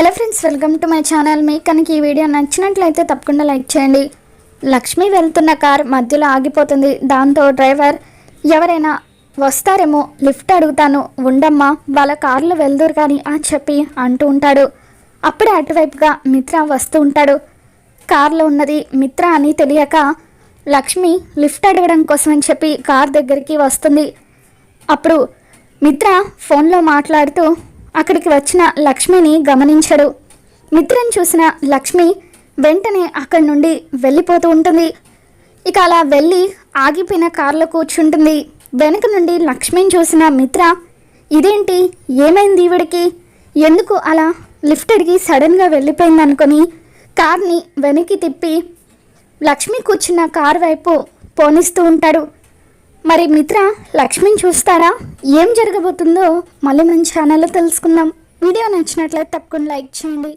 Hello friends welcome to my channel. మీకు కనుక ఈ వీడియో నచ్చినట్లయితే తప్పకుండా లైక్ చేయండి. లక్ష్మి వెళ్తున్న కార్ మధ్యలో ఆగిపోతుంది. దాంతో డ్రైవర్ ఎవరైనా వస్తారేమో లిఫ్ట్ అడుగుతాను. ఉండమ్మా వాళ్ళ కార్లో వెళ్దురు కానీ అని చెప్పి అంటూ ఉంటాడు. అప్పుడే అటువైపుగా మిత్ర వస్తూ ఉంటాడు. కార్లో ఉన్నది మిత్ర అని తెలియక లక్ష్మి లిఫ్ట్ అడగడం కోసం అని చెప్పి కార్ దగ్గరికి వస్తుంది. అప్పుడు మిత్ర ఫోన్లో మాట్లాడుతూ అక్కడికి వచ్చిన లక్ష్మిని గమనించడు. మిత్రను చూసిన లక్ష్మి వెంటనే అక్కడి నుండి వెళ్ళిపోతూ ఉంటుంది. ఇక అలా వెళ్ళి ఆగిపోయిన కారులో కూర్చుంటుంది. వెనక నుండి లక్ష్మిని చూసిన మిత్ర ఇదేంటి? ఏమైంది ఈవిడికి ఎందుకు అలా లిఫ్ట్ అడిగి సడన్గా వెళ్ళిపోయింది అనుకొని కార్ని వెనక్కి తిప్పి లక్ష్మి కూర్చున్న కార్ వైపు పోనిస్తూ ఉంటాడు. మరి మిత్ర లక్ష్మిని చూస్తారా? ఏం జరగబోతుందో మళ్ళీ మన ఛానల్లో తెలుసుకుందాం. వీడియో నచ్చినట్లయితే తప్పకుండా లైక్ చేయండి.